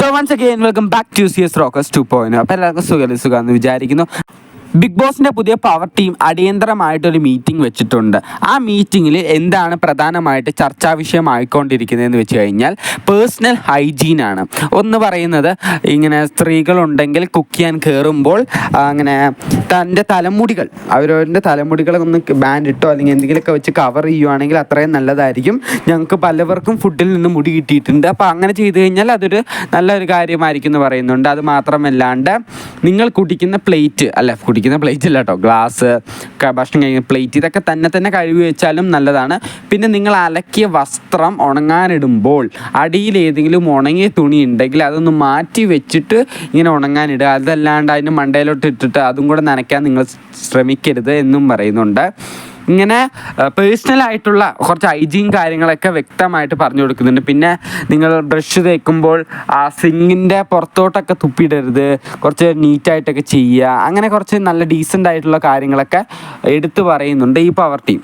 So once again welcome back to C S rocks two point അപ്പോൾ എല്ലാവർക്കും സുഖം സുഖമാണെന്ന് വിചാരിക്കുന്നു. ബിഗ് ബോസിന്റെ പുതിയ പവർ ടീം അടിയന്തരമായിട്ടൊരു മീറ്റിംഗ് വെച്ചിട്ടുണ്ട്. ആ മീറ്റിങ്ങിൽ എന്താണ് പ്രധാനമായിട്ട് ചർച്ചാ വിഷയമായിക്കൊണ്ടിരിക്കുന്നതെന്ന് വെച്ച് കഴിഞ്ഞാൽ പേഴ്സണൽ ഹൈജീൻ ആണ്. ഒന്ന് പറയുന്നത് ഇങ്ങനെ സ്ത്രീകളുണ്ടെങ്കിൽ കുക്ക് ചെയ്യാൻ കയറുമ്പോൾ അങ്ങനെ തന്റെ തലമുടികൾ അവരവരുടെ തലമുടികൾ ഒന്ന് ബാൻഡ് ഇട്ടോ അല്ലെങ്കിൽ എന്തെങ്കിലുമൊക്കെ വെച്ച് കവർ ചെയ്യുവാണെങ്കിൽ അത്രയും നല്ലതായിരിക്കും. ഞങ്ങൾക്ക് പലവർക്കും ഫുഡിൽ നിന്ന് മുടി കിട്ടിയിട്ടുണ്ട്. അപ്പോൾ അങ്ങനെ ചെയ്തു കഴിഞ്ഞാൽ അതൊരു നല്ലൊരു കാര്യമായിരിക്കും എന്ന് പറയുന്നുണ്ട്. അത് മാത്രമല്ലാണ്ട് നിങ്ങൾ കുടിക്കുന്ന പ്ലേറ്റ് അല്ല കുടിക്കുന്ന പ്ലേറ്റ് അല്ല കേട്ടോ ഗ്ലാസ് ഭക്ഷണം കഴിക്കുന്ന പ്ലേറ്റ് ഇതൊക്കെ തന്നെ തന്നെ കഴുകി വെച്ചാലും നല്ലതാണ്. പിന്നെ നിങ്ങൾ അലക്കിയ വസ്ത്രം ഉണങ്ങാനിടുമ്പോൾ അടിയിൽ ഏതെങ്കിലും ഉണങ്ങിയ തുണി ഉണ്ടെങ്കിൽ അതൊന്ന് മാറ്റി വെച്ചിട്ട് ഇങ്ങനെ ഉണങ്ങാനിടുക. അതല്ലാണ്ട് അതിന് മണ്ടയിലോട്ട് ഇട്ടിട്ട് അതും കൂടെ നനയ്ക്കാൻ നിങ്ങൾ ശ്രമിക്കരുത് എന്നും പറയുന്നുണ്ട്. ഇങ്ങനെ പേഴ്സണൽ ആയിട്ടുള്ള കുറച്ച് ഹൈജീൻ കാര്യങ്ങളൊക്കെ വ്യക്തമായിട്ട് പറഞ്ഞു കൊടുക്കുന്നുണ്ട്. പിന്നെ നിങ്ങൾ ബ്രഷ് തേക്കുമ്പോൾ ആ സിങ്ങിന്റെ പുറത്തോട്ടൊക്കെ തുപ്പിയിടരുത്. കുറച്ച് നീറ്റായിട്ടൊക്കെ ചെയ്യുക. അങ്ങനെ കുറച്ച് നല്ല ഡീസന്റ് ആയിട്ടുള്ള കാര്യങ്ങളൊക്കെ എടുത്തു പറയുന്നുണ്ട് ഈ പവർ ടീം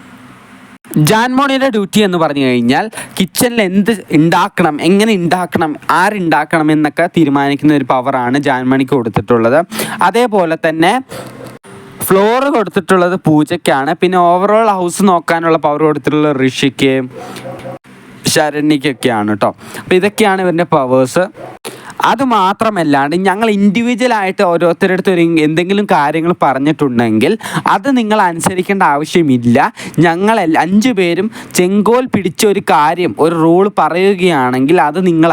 ജാൻമോണിയുടെ ഡ്യൂട്ടി എന്ന് പറഞ്ഞു കഴിഞ്ഞാൽ കിച്ചണിൽ എന്ത് ഉണ്ടാക്കണം എങ്ങനെ ഉണ്ടാക്കണം ആരുണ്ടാക്കണം എന്നൊക്കെ തീരുമാനിക്കുന്ന ഒരു പവറാണ് ജാൻമണിക്ക് കൊടുത്തിട്ടുള്ളത്. അതേപോലെ തന്നെ ഫ്ലോർ കൊടുത്തിട്ടുള്ളത് പൂജയ്ക്കാണ്. പിന്നെ ഓവറോൾ ഹൗസ് നോക്കാനുള്ള പവർ കൊടുത്തിട്ടുള്ള ഋഷിക്ക് ശരണ്യക്കൊക്കെയാണ് കേട്ടോ അപ്പോൾ ഇതൊക്കെയാണ് ഇവരുടെ പവേഴ്സ് അത് മാത്രമല്ലാണ്ട് ഞങ്ങൾ ഇൻഡിവിജ്വലായിട്ട് ഓരോരുത്തരടുത്ത് ഒരു എന്തെങ്കിലും കാര്യങ്ങൾ പറഞ്ഞിട്ടുണ്ടെങ്കിൽ അത് നിങ്ങൾ അനുസരിക്കേണ്ട ആവശ്യമില്ല. ഞങ്ങൾ അഞ്ചു പേരും ചെങ്കോൽ പിടിച്ച ഒരു കാര്യം ഒരു റൂൾ പറയുകയാണെങ്കിൽ അത് നിങ്ങൾ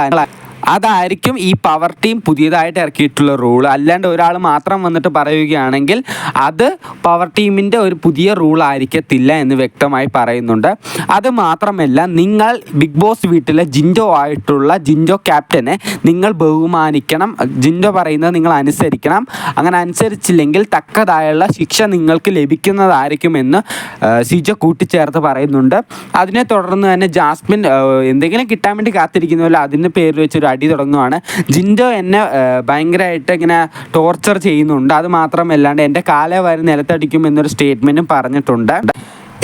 അതായിരിക്കും ഈ പവർ ടീം പുതിയതായിട്ട് ഇറക്കിയിട്ടുള്ള റൂൾ അല്ലാണ്ട് ഒരാൾ മാത്രം വന്നിട്ട് പറയുകയാണെങ്കിൽ അത് പവർ ടീമിന്റെ ഒരു പുതിയ റൂൾ ആയിരിക്കത്തില്ല എന്ന് വ്യക്തമായി പറയുന്നുണ്ട്. അത് മാത്രമല്ല നിങ്ങൾ ബിഗ് ബോസ് വീട്ടിലെ ജിൻഡോ ആയിട്ടുള്ള ജിൻഡോ ക്യാപ്റ്റനെ നിങ്ങൾ ബഹുമാനിക്കണം. ജിൻഡോ പറയുന്നത് നിങ്ങൾ അനുസരിക്കണം. അങ്ങനെ അനുസരിച്ചില്ലെങ്കിൽ തക്കതായുള്ള ശിക്ഷ നിങ്ങൾക്ക് ലഭിക്കുന്നതായിരിക്കുമെന്ന് സിജോ കൂട്ടിച്ചേർത്ത് പറയുന്നുണ്ട്. അതിനെ തുടർന്ന് തന്നെ ജാസ്മിൻ എന്തെങ്കിലും കിട്ടാൻ വേണ്ടി കാത്തിരിക്കുന്നല്ലോ അതിന്റെ പേര് വെച്ചൊരു അടി തുടങ്ങുവാണ്. ജിൻഡോ എന്നെ ഭയങ്കരമായിട്ട് ഇങ്ങനെ ടോർച്ചർ ചെയ്യുന്നുണ്ട്. അത് മാത്രമല്ലാണ്ട് എന്റെ കാലേ വരെ നിലത്തടിക്കും എന്നൊരു സ്റ്റേറ്റ്മെന്റും പറഞ്ഞിട്ടുണ്ട്.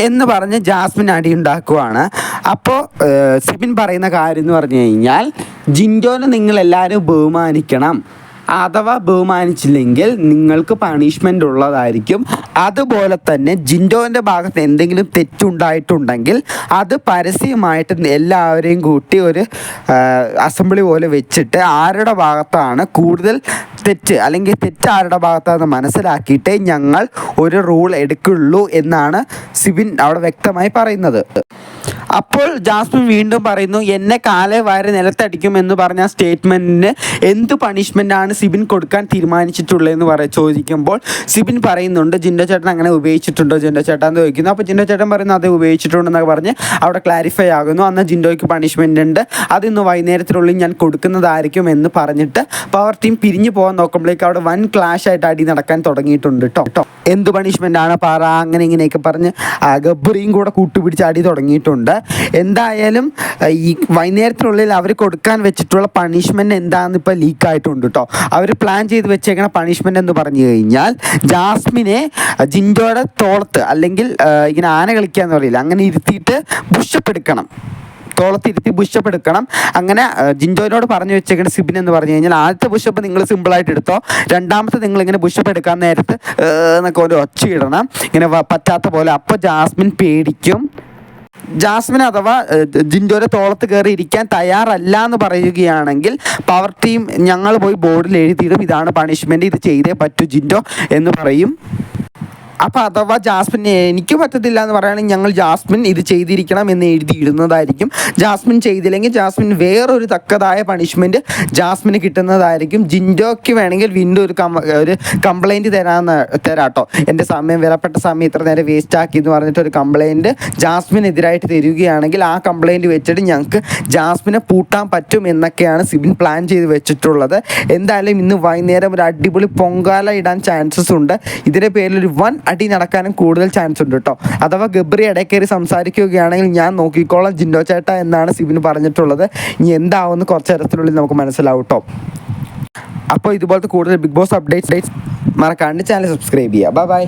എന്ന് പറഞ്ഞ് ജാസ്മിൻ അടി ഉണ്ടാക്കുവാണ്. അപ്പോൾ സിബിൻ പറയുന്ന കാര്യം എന്ന് പറഞ്ഞു കഴിഞ്ഞാൽ ജിൻഡോനെ നിങ്ങളെല്ലാവരും ബഹുമാനിക്കണം. അഥവാ ബഹുമാനിച്ചില്ലെങ്കിൽ നിങ്ങൾക്ക് പണിഷ്മെന്റ് ഉള്ളതായിരിക്കും. അതുപോലെ തന്നെ ജിൻഡോന്റെ ഭാഗത്ത് എന്തെങ്കിലും തെറ്റുണ്ടായിട്ടുണ്ടെങ്കിൽ അത് പരസ്യമായിട്ട് എല്ലാവരെയും കൂട്ടി ഒരു അസംബ്ലി പോലെ വെച്ചിട്ട് ആരുടെ ഭാഗത്താണ് കൂടുതൽ തെറ്റ് അല്ലെങ്കിൽ തെറ്റ് ആരുടെ ഭാഗത്താണെന്ന് മനസ്സിലാക്കിയിട്ടേ ഞങ്ങൾ ഒരു റൂൾ എടുക്കുള്ളൂ എന്നാണ് സിബിൻ അവിടെ വ്യക്തമായി പറയുന്നത്. അപ്പോൾ ജാസ്മിൻ വീണ്ടും പറയുന്നു എന്നെ കാലെ വയറ് നിലത്തടിക്കുമെന്ന് പറഞ്ഞ സ്റ്റേറ്റ്മെന്റിന് എന്ത് പണിഷ്മെന്റാണ് സിബിൻ കൊടുക്കാൻ തീരുമാനിച്ചിട്ടുള്ളതെന്ന് പറ ചോദിക്കുമ്പോൾ സിബിൻ പറയുന്നുണ്ട് ജിൻഡോ ചേട്ടൻ അങ്ങനെ ഉപയോഗിച്ചിട്ടുണ്ടോ? ജിൻഡോ ചേട്ടൻ എന്ന് ചോദിക്കുന്നു. അപ്പോൾ ജിൻഡോ ചേട്ടൻ പറയുന്നു അത് ഉപയോഗിച്ചിട്ടുണ്ടെന്നൊക്കെ പറഞ്ഞ് അവിടെ ക്ലാരിഫൈ ആകുന്നു. അന്ന് ജിൻഡോയ്ക്ക് പണിഷ്മെന്റ് ഉണ്ട്. അതിന്ന് വൈകുന്നേരത്തിനുള്ളിൽ ഞാൻ കൊടുക്കുന്നതായിരിക്കും എന്ന് പറഞ്ഞിട്ട് പവർ ടീം പിരിഞ്ഞു പോകാൻ നോക്കുമ്പോഴേക്ക് അവിടെ വൻ ക്ലാഷ് ആയിട്ട് അടി നടക്കാൻ തുടങ്ങിയിട്ടുണ്ട് കേട്ടോ എന്ത് പണിഷ്മെന്റ് ആണ്? പറ അങ്ങനെ ഇങ്ങനെയൊക്കെ പറഞ്ഞ് ഗബ്ബറിയും കൂടെ കൂട്ടുപിടിച്ച് അടി തുടങ്ങിയിട്ടുണ്ട്. എന്തായാലും ഈ വൈകുന്നേരത്തിനുള്ളിൽ അവർ കൊടുക്കാൻ വെച്ചിട്ടുള്ള പണിഷ്മെന്റ് എന്താണെന്ന് ഇപ്പോൾ ലീക്ക് ആയിട്ടുണ്ട് കേട്ടോ അവർ പ്ലാൻ ചെയ്ത് വെച്ചേക്കണ പണിഷ്മെന്റ് എന്ന് പറഞ്ഞു കഴിഞ്ഞാൽ ജാസ്മിനെ ജിൻഡോയുടെ തോളത്ത് അല്ലെങ്കിൽ ഇങ്ങനെ ആന കളിക്കുക എന്ന് പറയില്ല അങ്ങനെ ഇരുത്തിയിട്ട് ബുഷപ്പ് എടുക്കണം. തോളത്തിരുത്തി ബുഷപ്പ് എടുക്കണം. അങ്ങനെ ജിൻജോയിനോട് പറഞ്ഞു വെച്ചേക്കുന്ന സിബിൻ എന്ന് പറഞ്ഞു കഴിഞ്ഞാൽ ആദ്യത്തെ ബുഷപ്പ് നിങ്ങൾ സിമ്പിളായിട്ട് എടുത്തോ. രണ്ടാമത്തെ നിങ്ങൾ ഇങ്ങനെ ബുഷപ്പ് എടുക്കാൻ നേരത്ത് എന്നൊക്കെ ഒരു ഒച്ച ഇടണം ഇങ്ങനെ പറ്റാത്ത പോലെ. അപ്പോൾ ജാസ്മിൻ പേടിക്കും. ജാസ്മിൻ അഥവാ ജിൻഡോയുടെ തോളത്ത് കയറി ഇരിക്കാൻ തയ്യാറല്ല എന്ന് പറയുകയാണെങ്കിൽ പവർ ടീം ഞങ്ങൾ പോയി ബോർഡിൽ എഴുതിയിടും. ഇതാണ് പണിഷ്മെന്റ് ഇത് ചെയ്തേ പറ്റൂ ജിൻഡോ എന്ന് പറയും. അപ്പോൾ അഥവാ ജാസ്മിൻ എനിക്ക് പറ്റത്തില്ല എന്ന് പറയുകയാണെങ്കിൽ ഞങ്ങൾ ജാസ്മിൻ ഇത് ചെയ്തിരിക്കണം എന്ന് എഴുതിയിടുന്നതായിരിക്കും. ജാസ്മിൻ ചെയ്തില്ലെങ്കിൽ ജാസ്മിൻ വേറൊരു തക്കതായ പണിഷ്മെന്റ് ജാസ്മിന് കിട്ടുന്നതായിരിക്കും. ജിൻഡോയ്ക്ക് വേണമെങ്കിൽ വീണ്ടും ഒരു കം ഒരു കംപ്ലൈന്റ് തരാമെന്ന് തരാട്ടോ. എന്റെ സമയം വിലപ്പെട്ട സമയം ഇത്ര നേരം വേസ്റ്റ് ആക്കി എന്ന് പറഞ്ഞിട്ട് ഒരു കംപ്ലൈന്റ് ജാസ്മിനെതിരായിട്ട് തരികയാണെങ്കിൽ ആ കംപ്ലൈന്റ് വെച്ചിട്ട് ഞങ്ങൾക്ക് ജാസ്മിനെ പൂട്ടാൻ പറ്റും എന്നൊക്കെയാണ് സിബിൻ പ്ലാൻ ചെയ്ത് വെച്ചിട്ടുള്ളത്. എന്തായാലും ഇന്ന് വൈകുന്നേരം ഒരു അടിപൊളി പൊങ്കാല ഇടാൻ ചാൻസസ് ഉണ്ട്. ഇതിന്റെ പേരിൽ ഒരു വൺ അടി നടക്കാനും കൂടുതൽ ചാൻസ് ഉണ്ട് കേട്ടോ അഥവാ ഗബ്രി ഇടയ്ക്കേറി സംസാരിക്കുകയാണെങ്കിൽ ഞാൻ നോക്കിക്കോളാം ജിൻഡോ ചേട്ട എന്നാണ് സിബിന് പറഞ്ഞിട്ടുള്ളത്. ഇനി എന്താവുമെന്ന് കുറച്ച് നേരത്തിനുള്ളിൽ നമുക്ക് മനസ്സിലാവും കേട്ടോ അപ്പോൾ ഇതുപോലത്തെ കൂടുതൽ ബിഗ് ബോസ് അപ്ഡേറ്റ്സ് മറക്കാണ്ട് ചാനൽ സബ്സ്ക്രൈബ് ചെയ്യുക. Bye bye